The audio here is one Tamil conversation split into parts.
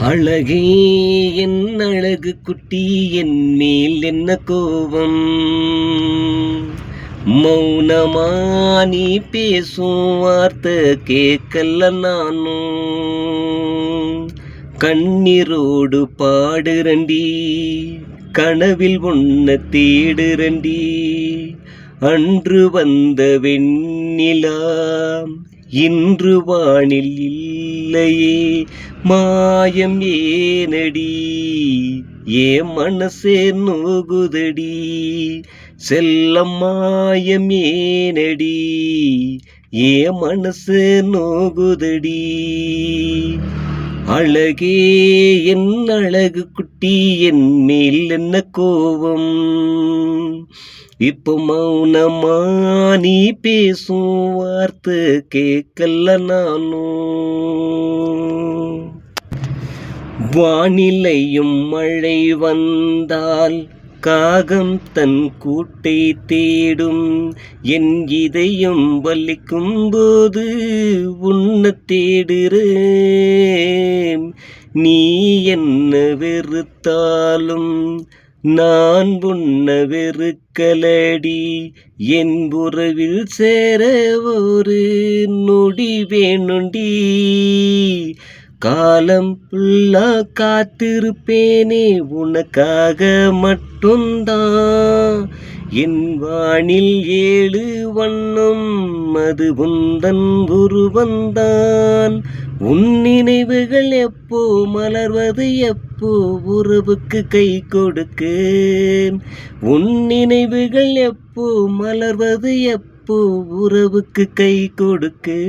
அழகே என் அழகு குட்டி என் மேல் என்ன கோபம்? மௌனமா நீ பேசும் வார்த்தை கேட்கல நானும் கண்ணீரோடு பாடுறண்டி கனவில் உன்னை தேடுறண்டி அன்று வந்த வெண்ணிலாம் இன்று வானில் இல்லையே மாயம் ஏனடி? ஏ மனசே நோகுதடி செல்லம் மாயம் ஏனடி? ஏ மனசு நோகுதடி? அழகே என் அழகு குட்டி என் மேல் என்ன கோபம்? இப்போ மௌனமா நீ பேசும் வார்த்தை கேட்கல நானும் வானிலையும் மழை வந்தால் காகம் தன் கூட்டை தேடும். என் இதயம் வலிக்கும் போது உன்னை தேடுறேன். நீ என்ன வெறுத்தாலும் நான் உன்னை வெறுக்கலடி என் உறவில் சேர ஒரு நொடி வேணுண்டி. காலம் ஃபுல்லா காத்திருப்பேனே உனக்காக மட்டும்தான். என் வானில் ஏழு வண்ணம் அது உந்தன் உருவந்தான். உன் நினைவுகள் எப்போ மலர்வது எப்போ உறவுக்கு கை கொடுக்கு. உன் நினைவுகள் எப்போ மலர்வது எப்போ உறவுக்கு கை கொடுக்கு.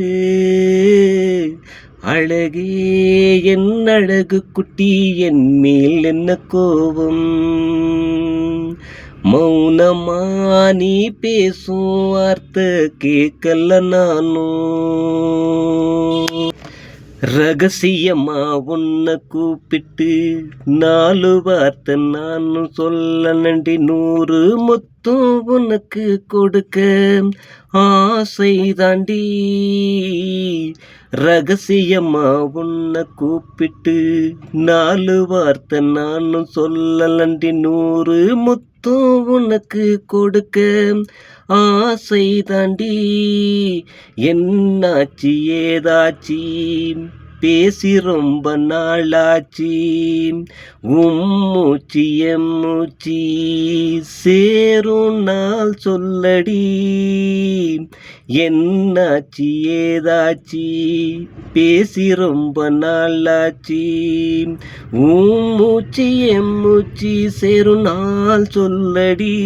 அழகே என் அழகு குட்டி என் மேல் என்ன கோபம். மௌனமா நீ பேசும் வார்த்தை கேட்கல நானும் ரகசியமா உன்னை கூப்பிட்டு நாலு வார்த்தை நான் சொல்ல நன்றி. நூறு மொத்தம் உனக்கு கொடுக்க ஆசை தாண்டி ரகசியமா உன்னை கூப்பிட்டு நாலு வார்த்தை நான் சொல்ல நன்றி. நூறு மொத்தம் முத்தோ உனக்கு கொடுக்க ஆசை தாண்டி. என்னாச்சு ஏதாச்சி? பேசி ரொம்ப நாளாச்சி. உம் மூச்சு சேரும் நாள் சொல்லடி. என்னாச்சி ஏதாச்சி? பேசி ரொம்ப நாளாச்சி. உம் மூச்சு சேரும் நாள் சொல்லடி.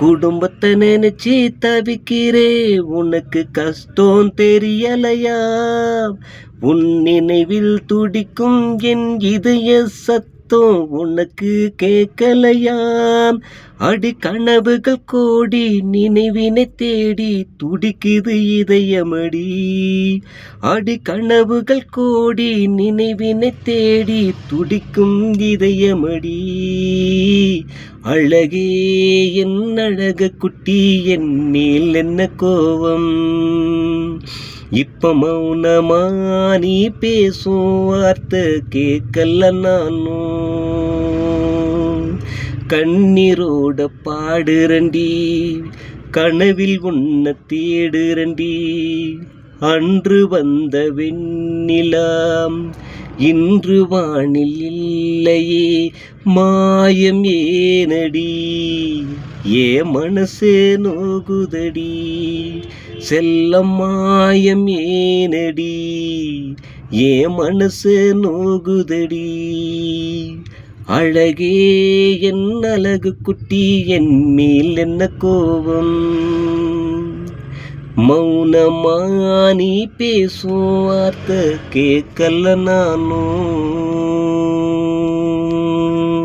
குடும்பத்தை நினைச்சி தவிக்கிறே உனக்கு கஷ்டம் தெரியலையா உன் நினைவில் துடிக்கும் என் இதய சத்தம் உனக்கு கேட்கலையாம். அடி கனவுகள் கோடி நினைவினை தேடி துடிக்குது இதயமடி. அடி கனவுகள் கோடி நினைவினை தேடி துடிக்கும் இதயமடி. அழகே என் அழக குட்டி என் மேல் என்ன கோபம்? இப்ப மௌனமா நீ பேசும் வார்த்தை கேட்கல நானும். கண்ணீரோட பாடுறண்டி கனவில் உன்னை தேடுறண்டி அன்று வந்த வெண்ணிலாம் இன்று வானில் இல்லையே மாயம் ஏனடி? ஏ மனசே நோகுதடி செல்லம் மாயம் ஏனடி? ஏ மனசு நோகுதடி அழகே என் அழகு குட்டி என் மேல் என்ன கோபம்? மௌனமா நீ பேசும் வார்த்தை கேட்கல நானும்